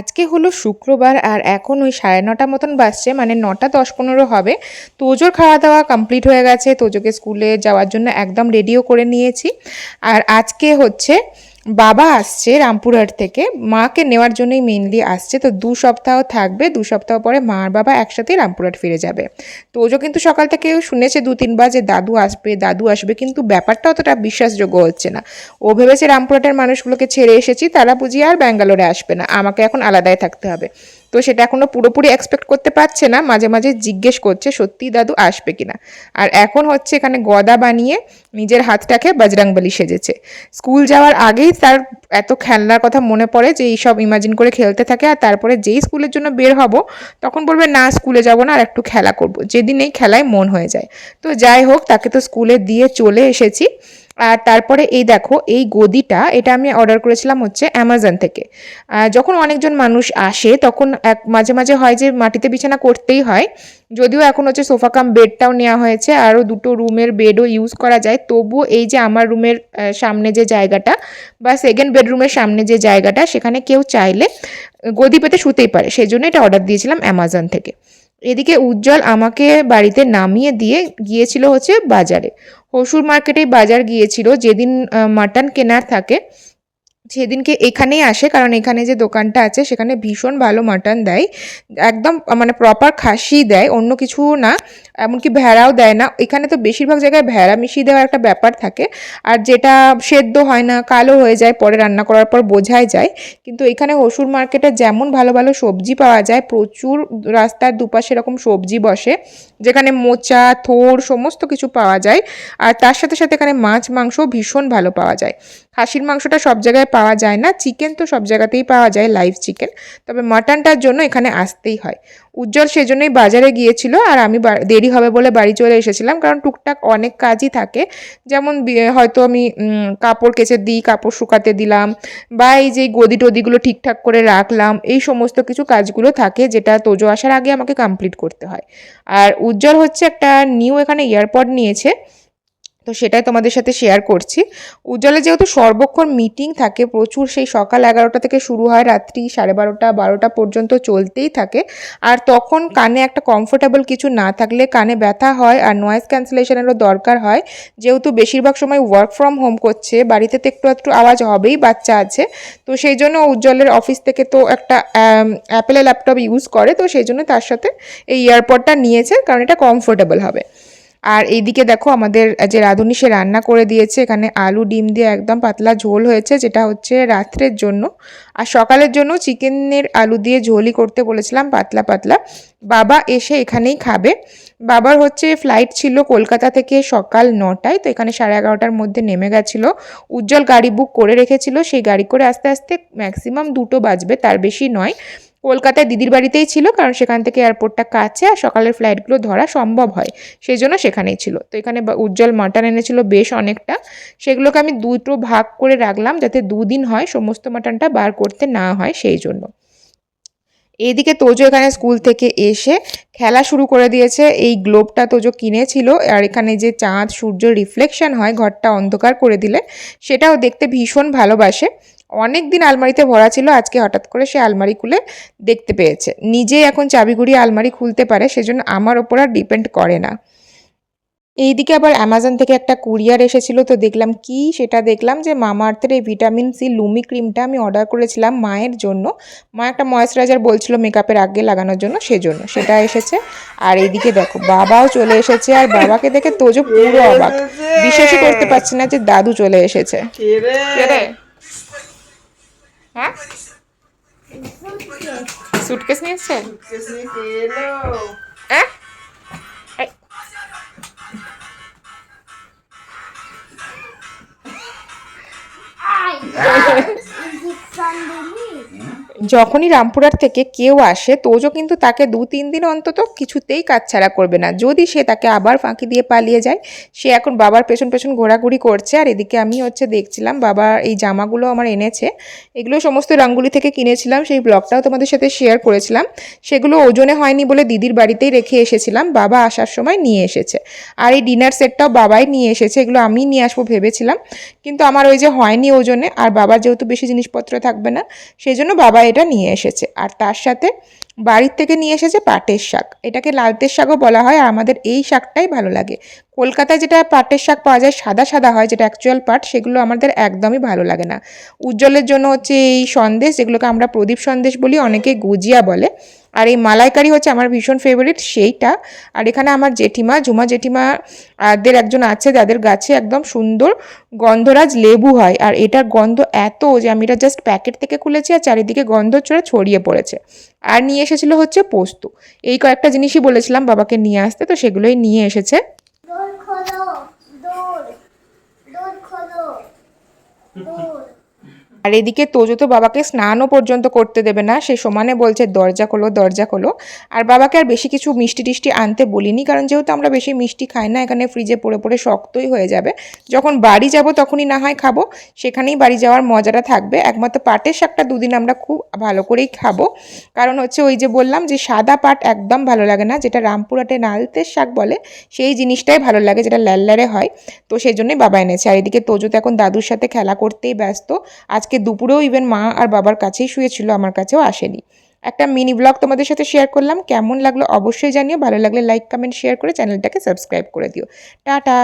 আজকে হলো শুক্রবার আর এখন ওই সাড়ে নটা মতন বাসছে মানে নটা দশ পনেরো হবে। তোজোর খাওয়া দাওয়া কমপ্লিট হয়ে গেছে। তোজোকে স্কুলে যাওয়ার জন্য একদম রেডিও করে নিয়েছি। আর আজকে হচ্ছে বাবা আসছে রামপুরহাট থেকে, মাকে নেওয়ার জন্যই মেনলি আসছে, তো দু সপ্তাহ থাকবে, দু সপ্তাহ পরে মা আর বাবা একসাথেই রামপুরহাট ফিরে যাবে। তো ওজো কিন্তু সকাল থেকে শুনেছে দু তিনবার যে দাদু আসবে দাদু আসবে, কিন্তু ব্যাপারটা অতটা বিশ্বাসযোগ্য হচ্ছে না। ও ভেবেছে রামপুরহাটের মানুষগুলোকে ছেড়ে এসেছি, তারা বুঝি আর ব্যাঙ্গালোরে আসবে না, আমাকে এখন আলাদায় থাকতে হবে। তো সেটা এখনও পুরোপুরি এক্সপেক্ট করতে পারছে না, মাঝে মাঝে জিজ্ঞেস করছে সত্যি দাদু আসবে কিনা। আর এখন হচ্ছে এখানে গদা বানিয়ে নিজের হাতটাকে বজরংবলী সেজেছে। স্কুল যাওয়ার আগেই তার এত খেলনার কথা মনে পড়ে যে এইসব ইমাজিন করে খেলতে থাকে আর তারপরে যেই স্কুলের জন্য বের হব, তখন বলবে, না, স্কুলে যাব না, আর একটু খেলা করব। যেদিন এই খেলায় মন হয়ে যায়। তো যাই হোক, তাকে তো স্কুলে দিয়ে চলে এসেছি। আর তারপরে এই দেখো, এই গদিটা, এটা আমি অর্ডার করেছিলাম হচ্ছে অ্যামাজন থেকে। যখন অনেকজন মানুষ আসে, তখন এক, মাঝে মাঝে হয় যে মাটিতে বিছানা করতেই হয়। যদিও এখন হচ্ছে সোফা কাম বেডটাও নেওয়া হয়েছে, আরও দুটো রুমের বেডও ইউজ করা যায়। তবুও এই যে আমার রুমের সামনে যে জায়গাটা বা সেকেন্ড বেডরুমের সামনে যে জায়গাটা, সেখানে কেউ চাইলে গদি পেতে শুতেই পারে। সেই জন্য এটা অর্ডার দিয়েছিলাম অ্যামাজন থেকে। এদিকে উজ্জ্বল আমাকে বাড়িতে নামিয়ে দিয়ে গিয়েছিল হচ্ছে বাজারে। হসুর মার্কেটেই বাজার গিয়েছিল যেদিন মাটন কেনার থাকে সেদিনকে এখানেই আসে, কারণ এখানে যে দোকানটা আছে সেখানে ভীষণ ভালো মাটন দেয়। একদম মানে প্রপার খাসি দেয়, অন্য কিছু না, এমনকি ভেড়াও দেয় না। এখানে তো বেশিরভাগ জায়গায় ভেড়া মিশিয়ে দেওয়ার একটা ব্যাপার থাকে। আর যেটা সেদ্ধ হয় না, কালো হয়ে যায়, পরে রান্না করার পর বোঝাই যায়। কিন্তু এখানে হসুর মার্কেটে যেমন ভালো ভালো সবজি পাওয়া যায়, প্রচুর রাস্তার দুপাশে এরকম সবজি বসে, যেখানে মোচা, থোর সমস্ত কিছু পাওয়া যায়। আর তার সাথে সাথে এখানে মাছ মাংস ভীষণ ভালো পাওয়া যায়। খাসির মাংসটা সব জায়গায় পাওয়া যায় না। চিকেন তো সব জায়গাতেই পাওয়া যায় লাইভ চিকেন তবে মাটনটার জন্য এখানে আসতেই হয়। উজ্জ্বল সেজন্যই বাজারে গিয়েছিল আর আমি দেরি হবে বলে বাড়ি চলে এসেছিলাম কারণ টুকটাক অনেক কাজই থাকে। যেমন হয়তো আমি কাপড় কেচে দিই, কাপড় শুকাতে দিলাম বা এই যে গদি টদিগুলো ঠিকঠাক করে রাখলাম, এই সমস্ত কিছু কাজগুলো থাকে যেটা তোজো আসার আগে আমাকে কমপ্লিট করতে হয়। আর উজ্জ্বল হচ্ছে একটা নিউ এখানে এয়ারপড নিয়েছে। তো সেটাই তোমাদের সাথে শেয়ার করছি। উজ্জ্বলে যেহেতু সর্বক্ষণ মিটিং থাকে, প্রচুর সেই সকাল এগারোটা থেকে শুরু হয়, রাত্রি সাড়ে বারোটা বারোটা পর্যন্ত চলতেই থাকে। আর তখন কানে একটা কমফোর্টেবল কিছু না থাকলে কানে ব্যথা হয় আর নয়েজ ক্যান্সেলেশনেরও দরকার হয়। যেহেতু বেশিরভাগ সময় ওয়ার্ক ফ্রম হোম করছে, বাড়িতে তো একটু একটু আওয়াজ হবেই, বাচ্চা আছে। তো সেই জন্য উজ্জ্বলের অফিস থেকে তো একটা অ্যাপেলের ল্যাপটপ ইউজ করে, তো সেই জন্য তার সাথে এই ইয়ারপডটা নিয়েছে, কারণ এটা কমফোর্টেবল হবে। আর এইদিকে দেখো আমাদের যে রাঁধুনি সে রান্না করে দিয়েছে, এখানে আলু, ডিম দিয়ে একদম পাতলা ঝোল হয়েছে, যেটা হচ্ছে রাত্রের জন্য। আর সকালের জন্য চিকেনের আলু দিয়ে ঝোলই করতে বলেছিলাম, পাতলা পাতলা। বাবা এসে এখানেই খাবে। বাবার হচ্ছে ফ্লাইট ছিল কলকাতা থেকে সকাল নটায়, তো এখানে সাড়ে এগারোটার মধ্যে নেমে গেছিল। উজ্জ্বল গাড়ি বুক করে রেখেছিল, সেই গাড়ি করে আস্তে আস্তে ম্যাক্সিমাম দুটো বাজবে, তার বেশি নয়। কলকাতায় দিদির বাড়িতেই ছিল, কারণ সেখান থেকে এয়ারপোর্টটা কাছে আর সকালের ফ্লাইটগুলো ধরা সম্ভব হয়। সেই জন্য সেখানেই ছিল। তো এখানে উজ্জ্বল মাটন এনেছিল বেশ অনেকটা। সেগুলোকে আমি দুটো ভাগ করে রাখলাম যাতে দুদিন হয় সমস্ত মাটনটা বার করতে না হয় সেই জন্য। এইদিকে তোজো এখানে স্কুল থেকে এসে খেলা শুরু করে দিয়েছে। এই গ্লোবটা তোজো কিনেছিল আর এখানে যে চাঁদ, সূর্য রিফ্লেকশন হয়, ঘরটা অন্ধকার করে দিলে, সেটাও দেখতে ভীষণ ভালোবাসে। অনেক দিন আলমারিতে ভরা ছিল আজকে হঠাৎ করে সে আলমারি খুলে দেখতে পেয়েছে। নিজেই এখন চাবি ঘুরিয়ে আলমারি খুলতে পারে সেজন্য আমার ওপর আর ডিপেন্ড করে না। এইদিকে আবার অ্যামাজন থেকে একটা কুরিয়ার এসেছিল তো দেখলাম কি সেটা দেখলাম যে মামা আর্থের এই ভিটামিন সি লুমি ক্রিমটা আমি অর্ডার করেছিলাম মায়ের জন্য। মা একটা ময়েশ্চারাইজার বলছিল মেকআপের আগে লাগানোর জন্য সেজন্য সেটা এসেছে। আর এইদিকে দেখো বাবাও চলে এসেছে আর বাবাকে দেখে তোজো পুরো অবাক। বিশ্বাসই করতে পারছি না যে দাদু চলে এসেছে। কে রে? হ্যাঁ সুটকেস নিয়ে এসছে হ্যাঁ এই, যখনই রামপুরার থেকে কেউ আসে, তোজো কিন্তু তাকে দু তিন দিন অন্তত কিছুতেই কাজ ছাড়া করবে না। যদি সে তাকে আবার ফাঁকি দিয়ে পালিয়ে যায়, সে এখন বাবার পেছন পেছন ঘোরাঘুরি করছে। আর এদিকে আমি হচ্ছে দেখছিলাম, বাবা এই জামাগুলো আমার এনেছে। এগুলো সমস্ত রাঙ্গুলি থেকে কিনেছিলাম, সেই ব্লগটাও তোমাদের সাথে শেয়ার করেছিলাম। সেগুলো ওজনে হয়নি বলে দিদির বাড়িতেই রেখে এসেছিলাম, বাবা আসার সময় নিয়ে এসেছে। আর এই ডিনার সেটটাও বাবাই নিয়ে এসেছে, এগুলো আমি নিয়ে আসব ভেবেছিলাম। কিন্তু আমার ওই যে হয়নি ওজনে, আর বাবার যেহেতু বেশি জিনিসপত্র থাকবে না, সেই জন্য বাবা এটা নিয়ে এসেছে। আর তার সাথে বাড়ির থেকে নিয়ে এসেছে পাটের শাক। এটাকে লালতের শাকও বলা হয়, আর আমাদের এই শাকটাই ভালো লাগে। কলকাতায় যেটা পাটের শাক পাওয়া যায়, সাদা সাদা হয়, যেটা অ্যাকচুয়াল পাট, সেগুলো আমাদের একদমই ভালো লাগে না। উজ্জ্বলের জন্য হচ্ছে এই সন্দেশ, যেগুলোকে আমরা প্রদীপ সন্দেশ বলি, অনেকে গুজিয়া বলে। আর এই মালাইকারি হচ্ছে আমার ভীষণ ফেভারিট সেইটা। আর এখানে আমার জেঠিমা, ঝুমা জেঠিমা দের একজন আছে যাদের গাছে একদম সুন্দর গন্ধরাজ লেবু হয়। আর এটার গন্ধ এত যে আমি এটা জাস্ট প্যাকেট থেকে খুলেছি আর চারিদিকে গন্ধ চড়ে ছড়িয়ে পড়েছে। আর নিয়ে এসেছিল হচ্ছে পোস্ত। এই কয়েকটা জিনিসই বলেছিলাম বাবাকে নিয়ে আসতে, তো সেগুলোই নিয়ে এসেছে। খোলো খোলো আর এদিকে তোজো তো বাবাকে স্নানও পর্যন্ত করতে দেবে না। সে সমানে বলছে, দরজা খোলো দরজা খোলো। আর বাবাকে আর বেশি কিছু মিষ্টি টিষ্টি আনতে বলিনি, কারণ যেহেতু আমরা বেশি মিষ্টি খাই না, এখানে ফ্রিজে পড়ে পড়ে শক্তই হয়ে যাবে। যখন বাড়ি যাব তখনই না হয় খাব, সেখানেই বাড়ি যাওয়ার মজাটা থাকবে। একমাত্র পাটের শাকটা দুদিন আমরা খুব ভালো করেই খাব। কারণ হচ্ছে ওই যে বললাম যে, সাদা পাট একদম ভালো লাগে না, যেটা রামপুরহাটে নালতের শাক বলে, সেই জিনিসটাই ভালো লাগে, যেটা ল্যাল্লারে হয়। তো সেই জন্যই বাবা এনেছে। আর এদিকে তোজো তো এখন দাদুর সাথে খেলা করতেই ব্যস্ত। আজকে দুপুরেও ইভেন মা আর বাবার কাছেই শুয়েছিল, আমার কাছেও আসেনি। একটা মিনি ব্লগ তোমাদের সাথে শেয়ার করলাম, কেমন লাগল অবশ্যই জানিও, ভালো লাগলে লাইক কমেন্ট শেয়ার করে চ্যানেলটাকে সাবস্ক্রাইব করে দিও। টাটা!